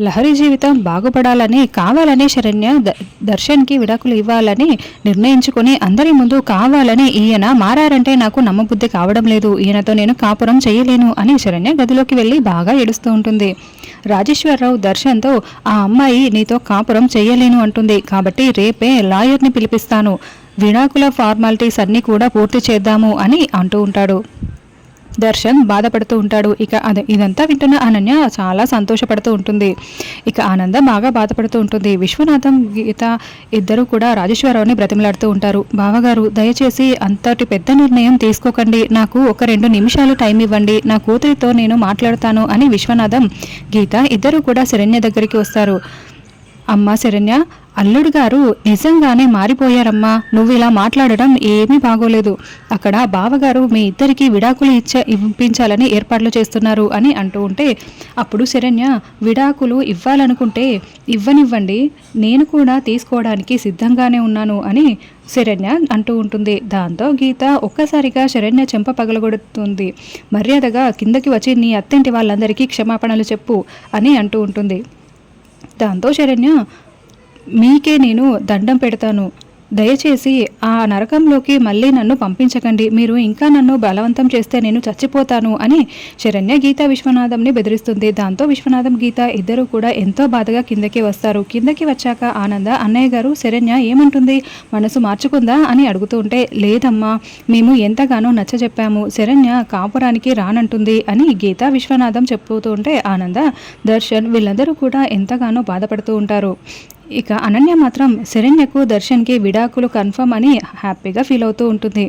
లహరి జీవితం బాగుపడాలని కావాలని శరణ్య ద- దర్శన్కి విడాకులు ఇవ్వాలని నిర్ణయించుకొని అందరి ముందు కావాలని ఈయన మారారంటే నాకు నమ్మబుద్ధి కావడం లేదు. ఈయనతో నేను కాపురం చేయలేను అని శరణ్య గదిలోకి వెళ్ళి బాగా ఏడుస్తూ ఉంటుంది. రాజేశ్వరరావు దర్శన్తో ఆ అమ్మాయి నీతో కాపురం చేయలేను అంటుంది. కాబట్టి రేపే లాయర్ని పిలిపిస్తాను. విడాకుల ఫార్మాలిటీస్ అన్నీ కూడా పూర్తి చేద్దాము అని అంటూ ఉంటాడు. దర్శన్ బాధపడుతూ ఉంటాడు. ఇక అది ఇదంతా వింటున్న అనన్య చాలా సంతోషపడుతూ ఉంటుంది. ఇక ఆనంద బాగా బాధపడుతూ ఉంటుంది. విశ్వనాథం గీత ఇద్దరు కూడా రాజేశ్వరరావుని బ్రతిమలాడుతూ ఉంటారు. బావగారు దయచేసి అంతటి పెద్ద నిర్ణయం తీసుకోకండి. నాకు ఒక రెండు నిమిషాలు టైం ఇవ్వండి. నా కూతురితో నేను మాట్లాడతాను అని విశ్వనాథం గీత ఇద్దరు కూడా శరణ్య దగ్గరికి వస్తారు. అమ్మా శరణ్య అల్లుడు గారు నిజంగానే మారిపోయారమ్మా. నువ్వు ఇలా మాట్లాడడం ఏమీ బాగోలేదు. అక్కడ బావగారు మీ ఇద్దరికి విడాకులు ఇచ్చ ఇప్పించాలని ఏర్పాట్లు చేస్తున్నారు అని అంటూ ఉంటే అప్పుడు శరణ్య విడాకులు ఇవ్వాలనుకుంటే ఇవ్వనివ్వండి నేను కూడా తీసుకోవడానికి సిద్ధంగానే ఉన్నాను అని శరణ్య అంటూ ఉంటుంది. దాంతో గీత ఒక్కసారిగా శరణ్య చెంప పగలగొడుతుంది. మర్యాదగా కిందకి వచ్చి నీ అత్తింటి వాళ్ళందరికీ క్షమాపణలు చెప్పు అని అంటూ ఉంటుంది. దాంతో శరణ్య మీకే నేను దండం పెడతాను. దయచేసి ఆ నరకంలోకి మళ్ళీ నన్ను పంపించకండి. మీరు ఇంకా నన్ను బలవంతం చేస్తే నేను చచ్చిపోతాను అని శరణ్య గీత విశ్వనాథంని బెదిరిస్తుంది. దాంతో విశ్వనాథం గీత ఇద్దరు కూడా ఎంతో బాధగా కిందకి వస్తారు. కిందకి వచ్చాక ఆనంద అన్నయ్య గారు శరణ్య ఏమంటుంది? మనసు మార్చుకుందా? అని అడుగుతూ ఉంటే లేదమ్మా మేము ఎంతగానో నచ్చ చెప్పాము శరణ్య కాపురానికి రానంటుంది అని గీత విశ్వనాథం చెప్పుతూ ఉంటే ఆనంద దర్శన్ వీళ్ళందరూ కూడా ఎంతగానో బాధపడుతూ ఉంటారు. ఇక అనన్య మాత్రం శరణ్యకు దర్శన్కి విడాకులు కన్ఫర్మ్ అని హ్యాపీగా ఫీల్ అవుతూ ఉంటుంది.